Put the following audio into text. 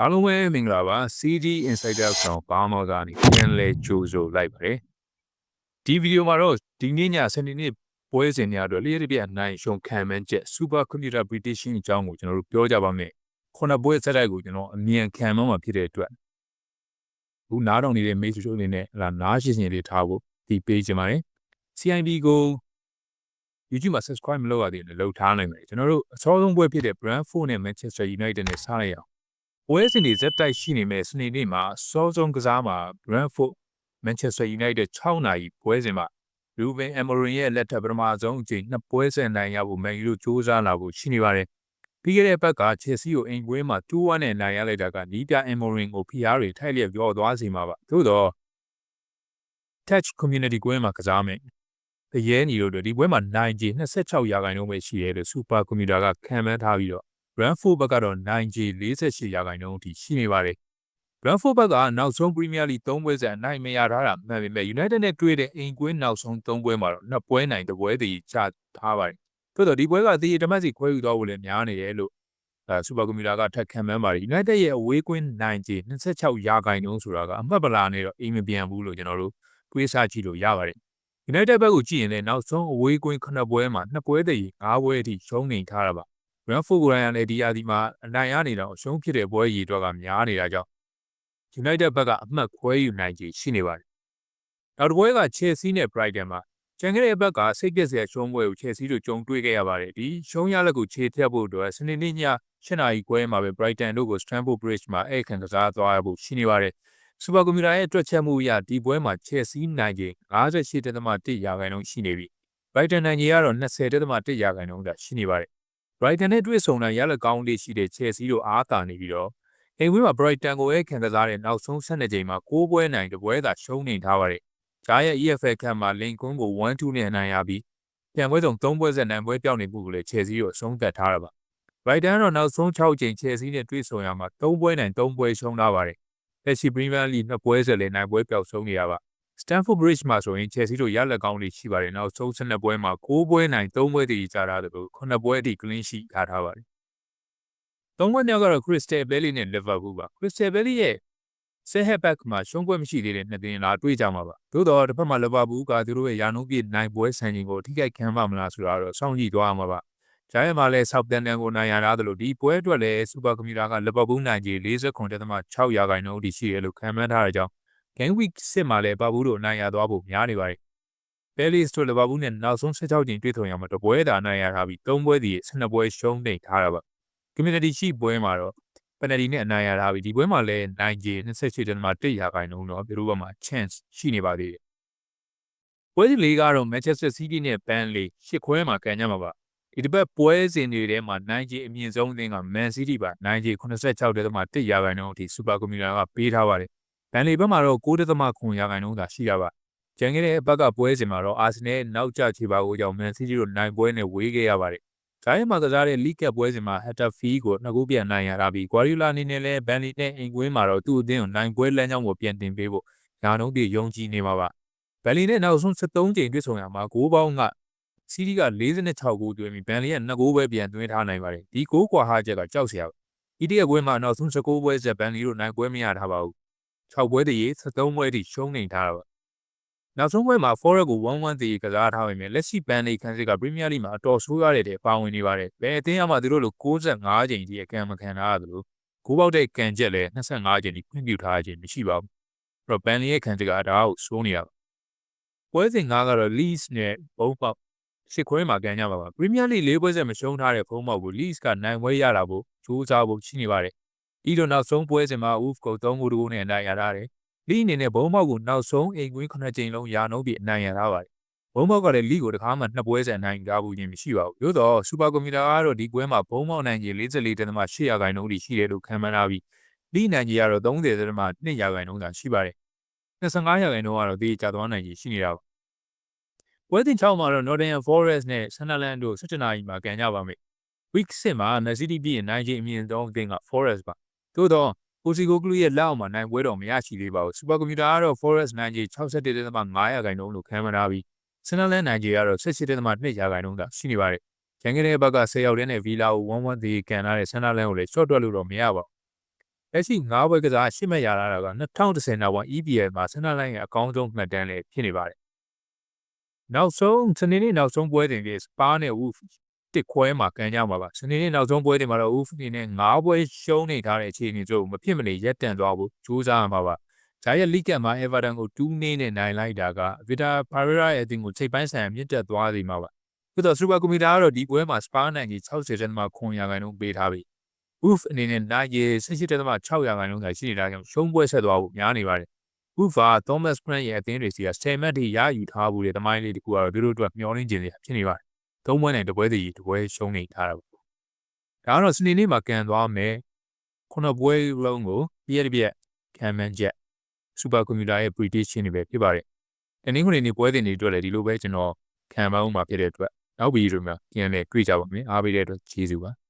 အားလုံးပဲမင်္ဂလာပါ CD Insider ဆောင်ဘာမောကနေပြန်လဲကြိုဆိုလိုက်ပါတယ်ဒီဗီဒီယိုမှာတော့ဒီနေ့ညစနေနေ့ပွဲစဉ်တွေအတွက်လျှက်ပြနိုင်ရှုံခံမှန်းချက် Super Computer Prediction အကြောင်းကိုကျွန်တော်တို့ပြောကြပါမယ်ခုနှစ်ပွဲဆက်တိုက်ကိုကျွန်တော်အမြန်ခံမှန်းမှာဖြစ်တဲ့အတွက်ခုနားတော်နေတဲ့ mail ချိုးအနေနဲ့လာနားရှင်းရှင်းလေးထားဖို့ဒီပေးချင်ပါတယ် CIB ကို YouTube မှာ subscribe မလုပ်ရသေးရင်လည်းလုပ်ထားနိုင်တယ်ကျွန်တော်တို့အစောဆုံးပွဲဖြစ်တဲ့ Brentford နဲ့ Manchester United နဲ့စားလိုက်အောင် ပွဲစဉ်တွေဇက်တိုက်ရှိနေမဲ့စနေနေ့မှာစောဆုံးကစားမှာ Brentford Manchester United 6နာရီပွဲစဉ်မှာ Ruben Amorim ရဲ့လက်ထပ်ပထမဆုံးအကြိမ်နှစ်ပွဲစဉ်နိုင်ရဖို့ Man U တို့စူးစမ်းလာဖို့ရှိနေပါတယ်။ပြီးခဲ့တဲ့ဘက်က Chelsea ကိုအိမ်ကွင်းမှာ2-1နဲ့နိုင်ရလိုက်တာကနီးပြ Amorim ကိုဖိအားတွေထိုက်လျက်ပြောသွားစီမှာပါ။သို့တော့ Touch Community ကွင်းမှာကစားမယ်။တရဲညီတို့တို့ဒီပွဲမှာနိုင်ကြီး26ရာခိုင်နှုန်းပဲရှိတယ်လို့ Super Computer ကခံမှန်းထားပြီးတော့ Brentford ဘက်ကတော့နိုင်ကြီး48ရာခိုင်နှုန်းအထိရှိနေပါတယ်။ Brentford ဘက်ကနောက်ဆုံး Premier League 3ပွဲဆက်အနိုင်မရထားတာမှန်ပေမဲ့ United နဲ့တွေ့တဲ့အိမ်ကွင်းနောက်ဆုံး3ပွဲမှာတော့နှစ်ပွဲနိုင်တစ်ပွဲတည်းချထားပါတယ်။သို့တော့ဒီပွဲကတည်တမတ်စီခွဲယူသွားဖို့လည်းများနေတယ်လို့အဲ Super Computer ကထပ်ခံမှန်းပါတယ်။ United ရဲ့အဝေးကွင်းနိုင်ကြီး26ရာခိုင်နှုန်းဆိုတာကအမှတ်ပလာနဲ့တော့အိမ်မပြန်ဘူးလို့ကျွန်တော်တို့တွေးဆကြည့်လို့ရပါတယ်။ United ဘက်ကိုကြည့်ရင်လည်းနောက်ဆုံးအဝေးကွင်း9ပွဲမှာ2ပွဲတည်း5ပွဲအထိရှုံးနေထားတာပါ Brentford ကိုယ်တိုင်ကလည်းဒီရာသီမှာအနိုင်ရနေတာအရှုံးဖြစ်တဲ့ပွဲရည်အတွက်ကများနေတာကြောင့် United ဘက်ကအမှတ်ခွဲယူနိုင်ခြေရှိနေပါတယ်။နောက်တစ်ပွဲက Chelsea နဲ့ Brighton မှာကျန်ခဲ့တဲ့ဘက်ကစိတ်ပျက်စရာရှုံးပွဲကို Chelsea တို့ကြုံတွေ့ခဲ့ရပါတယ်။ဒီရှုံးရလက်ကိုခြေထက်ဖို့အတွက်စနေနေ့ည7နာရီခွဲမှာပဲ Brighton တို့ကို Stamford Bridge မှာအဲ့ခံကစားသွားရဖို့ရှိနေပါတယ်။ Super Computer ရဲ့တွက်ချက်မှုအရဒီပွဲမှာ Chelsea နိုင်ခြေ58.1ရာခိုင်နှုန်းရှိနေပြီ။ Brighton နိုင်ခြေကတော့20.1ရာခိုင်နှုန်းသာရှိနေပါတယ်။ Brighton နဲ့တွေ့ဆုံတဲ့ရလက်ကောင်းလေးရှိတဲ့ Chelsea တို့အားသာနေပြီးတော့အိမ်ဝင်းမှာ Brighton ကိုရဲ့ခံကစားတဲ့နောက်ဆုံး12ချိန်မှာ6ပွဲနိုင်တပွဲသာရှုံးနေထားပါတယ်။ဂျာရဲ့ EFL ခန့်မှာ Lincoln ကို1-2နဲ့အနိုင်ရပြီးပြန်ပွဲဆောင်3ပွဲဆက်နိုင်ပွဲပြောင်းနေမှုကိုလည်း Chelsea တို့အဆုံးသတ်ထားတာပါ။ Brighton ကတော့နောက်ဆုံး6ချိန် Chelsea နဲ့တွေ့ဆုံရမှာ3ပွဲနိုင်3ပွဲရှုံးထားပါတယ်။လက်ရှိ Premier League 2ပွဲဆက်လည်းနိုင်ပွဲပျောက်ဆုံးနေရပါ Stamford Bridge မှာဆိုရင် Chelsea တို့ရလက်ကောင်းလေးရှိပါတယ်နောက်ဆုံး12ပွဲမှာ6ပွဲနိုင်3ပွဲတည်ကြတာလို့9ပွဲအထိ clean sheet ထားထားပါတယ်သုံးပွဲမြောက်ကတော့ Crystal Palace နဲ့ Liverpool ပါ Crystal Palace ရဲ့ set back မှာရှုံးပွဲမရှိသေးတဲ့နှစ်သင်းလားတွေ့ကြမှာပါသို့တော့တစ်ဖက်မှာ Liverpool ကသူတို့ရဲ့ရာနှုန်းပြည့်နိုင်ပွဲဆန်ချိန်ကိုထိခိုက်ခံပါမလားဆိုတာတော့စောင့်ကြည့်သွားမှာပါဂျိုင်းမှာလည်း Southampton ကိုနိုင်ရတာသလိုဒီပွဲအတွက်လည်း Super Computer က Liverpool နိုင်ကြီး49.6ရာခိုင်နှုန်းအထိရှိတယ်လို့ခံမှန်းထားတဲ့ကြောင်း Game Week 6မှာလည်းပါဘူးတို့နိုင်ရသွားဖို့များနေပါတယ် Palace တို့ Liverpool နဲ့နောက်ဆုံး16ကြိမ်တွေ့ဆုံရမှာတပွဲသာနိုင်ရထားပြီး3ပွဲစီ12ပွဲရှုံးနေထားတာပါ community ရှိပွဲမှာတော့ penalty နဲ့အနိုင်ရထားပြီးဒီပွဲမှာလည်းနိုင်ခြေ28.1ရာခိုင်နှုန်းတော့သူတို့ဘက်မှာ chance ရှိနေပါသေးတယ်။ပွဲစဉ်လေးကတော့ Manchester City နဲ့ Burnley ရှစ်ခွဲမှာကန်ကြမှာပါ။ဒီတစ်ပတ်ပွဲစဉ်တွေထဲမှာနိုင်ခြေအမြင့်ဆုံးအသင်းက Man City ပါနိုင်ခြေ86.1ရာခိုင်နှုန်းအထိ Super Computer ကပေးထားပါတယ်။ Burnley ဘက်မှာတော့9.9ရာခိုင်နှုန်းသာရှိတာပါ။ကျန်ခဲ့တဲ့အပတ်ကပွဲစဉ်မှာတော့ Arsenal နောက်ကျခြေပါကိုကြောင့် Man City တို့နိုင်ပွဲနဲ့ဝေးခဲ့ရပါတယ်။ဂျိုင်းမှာကစားတဲ့ League Cup ပွဲစဉ်မှာ Hetafe ကိုနှစ်ခုပြန်နိုင်ရတာပြီး Guardiola အနေနဲ့လည်း Burnley နဲ့အိမ်ကွင်းမှာတော့သူ့အသင်းကိုနိုင်ပွဲလမ်းကြောင်းကိုပြန်တင်ပေးဖို့ညာနှုံးပြေယုံကြည်နေမှာပါ။ Burnley နဲ့နောက်ဆုံး73ကြိမ်တွေ့ဆုံရမှာဂိုးပေါင်းက City က46ဂိုးသွင်းပြီး Burnley က2ဂိုးပဲပြန်သွင်းထားနိုင်ပါတယ်။ဒီဂိုးကွာဟချက်ကကြောက်စရာပါ။ဒီတရက်ပွဲမှာနောက်ဆုံး16ပွဲဆက် Burnley တို့နိုင်ပွဲမရထားပါဘူး။ 6ပွဲတည်း73ပွဲထိရှုံးနေထားတာပါနောက်ဆုံးပွဲမှာ Forest ကို1-1တည်ကစားထားပေမဲ့လက်ရှိပန်နေခန်းစစ်က Premier League မှာအတော်ဆိုးရတဲ့တဲ့ပါဝင်နေပါတယ်။ဘယ်အသင်းမှသူတို့လို65ချိန်ကြီးအကန့်မခံထားရတယ်လို့ဂိုးပေါက်တဲ့ကန်ချက်လည်း25ချိန်ကြီးခွင့်ပြုထားခြင်းမရှိပါဘူး။အဲ့တော့ပန်လီရဲ့ခန်းစစ်ကဒါကိုစိုးနေရပါပွဲစဉ်၅ကတော့ Leeds နဲ့ဘုံပေါက်ရှစ်ခွဲမှာကန်ကြပါပါ Premier League ၄ပွဲဆက်မရှုံးထားတဲ့ဘုံပေါက်ကို Leeds ကနိုင်ပွဲရတာဖို့ကြိုးစားဖို့ရှိနေပါတယ်။ ဤတော့နောက်ဆုံးပွဲစဉ်မှာ Wolves ကို3ဂိုးတကူနဲ့အနိုင်ရထားတယ်လီအနေနဲ့ဘုံမောက်ကိုနောက်ဆုံးအိမ်ကွင်း9ကြိမ်လုံးရာနှုန်းပြအနိုင်ရထားပါတယ်။ဘုံမောက်ကလည်းလီကိုတခါမှနှစ်ပွဲဆက်နိုင်ကြဘူးခြင်းမရှိပါဘူး။သို့တော့စူပါကွန်ပျူတာကတော့ဒီပွဲမှာဘုံမောက်နိုင်ကြီး44.8ရာခိုင်နှုန်းထိရှိတယ်လို့ခံမှန်းထားပြီးလီနိုင်ကြီးကတော့30.2ရာခိုင်နှုန်းသာရှိပါတယ်။25ရာခိုင်နှုန်းကတော့ဒီကြသွားနိုင်ကြီးရှိနေတာပါ။ပွဲတင်6မှာတော့ Nottingham Forest နဲ့ Sunderland တို့17နာရီမှာကန်ကြပါမယ်။ Week 6မှာ Man City ပြည်နိုင်ကြီးအမြင့်ဆုံးအသင်းက Forest ပါ။ သို့တော့ကိုစီကိုကလူရဲ့လက်အောက်မှာနိုင်ပွဲတော်မရရှိသေးပါဘူးစူပါကွန်ပျူတာကတော့ Forest နိုင်ခြေ61.5ရာခိုင်နှုန်းလို့ခံမှန်းထားပြီး Sunderland နိုင်ခြေကတော့18.2ရာခိုင်နှုန်းသာရှိနေပါတယ်ရန်ကုန်ရဲ့ဘက်က10ရောက်တဲ့နဲ့ Villa ကို1-1သေးကန်ထားတဲ့ Sunderland ကိုလည်း short တွက်လို့တော့မရပါဘူးလက်ရှိ၅ဘွဲကစားရှစ်မှတ်ရလာတာက2010နောက်ပိုင်း EPL မှာဆန္ဒလိုင်းရဲ့အကောင်းဆုံးမှတ်တမ်းလည်းဖြစ်နေပါတယ်နောက်ဆုံးစနေနေ့နောက်ဆုံးပွဲတင်ပြီးစပါးနဲ့ Wolf တစ်ခွဲမှာကန်ကြမှာပါစနေနေ့နောက်ဆုံးပွဲတင်မှာတော့ Wolf အနေနဲ့၅ဘွဲရှုံးနေထားတဲ့အခြေအနေဆိုမဖြစ်မနေရက်တန့်သွားဖို့ကြိုးစားရမှာပါဂျာရဲ့လိကတ်မှာ Everton ကို2နေနဲ့နိုင်လိုက်တာက Vita Pereira ရဲ့အသင်းကိုချိန်ပိုင်းဆိုင်ရာမြင့်တက်သွားစေမှာပါ။ပြီးတော့ Super Committee ကတော့ဒီပွဲမှာ Spa နိုင်ကြီး60ကျန်းမှာခွန်ရခိုင်နှုန်းပေးထားပြီ။ Wolf အနေနဲ့နိုင်ကြီး18.6ရာခိုင်နှုန်းသာရှိနေတာကြောင့်ရှုံးပွဲဆက်သွားဖို့များနေပါတယ်။ Wolf က Thomas Frank ရဲ့အသင်းတွေစီက10မှတ်ထိရယူထားဖို့တဲ့သမိုင်းလေးတခုကတော့သူတို့အတွက်မျှော်လင့်ခြင်းတွေဖြစ်နေပါတယ်။ သုံးပွဲနဲ့တပွဲစီတပွဲရှုံးနေထားတာပေါ့။ဒါကတော့စနေနေ့မှာကန်သွားမယ်။ခုနပွဲလုံးကိုပြည့်ရပြည့်ခံမှန်းချက် super computer ရဲ့ prediction တွေပဲဖြစ်ပါတယ်။တနင်္ဂနွေနေ့ပွဲစဉ်တွေအတွက်လည်းဒီလိုပဲကျွန်တော်ခံပါအောင်မှာဖြစ်တဲ့အတွက်နောက်ဗီဒီယိုမှာပြန်လည်တွေ့ကြပါမယ်။အားပေးတဲ့အတွက်ကျေးဇူးပါ။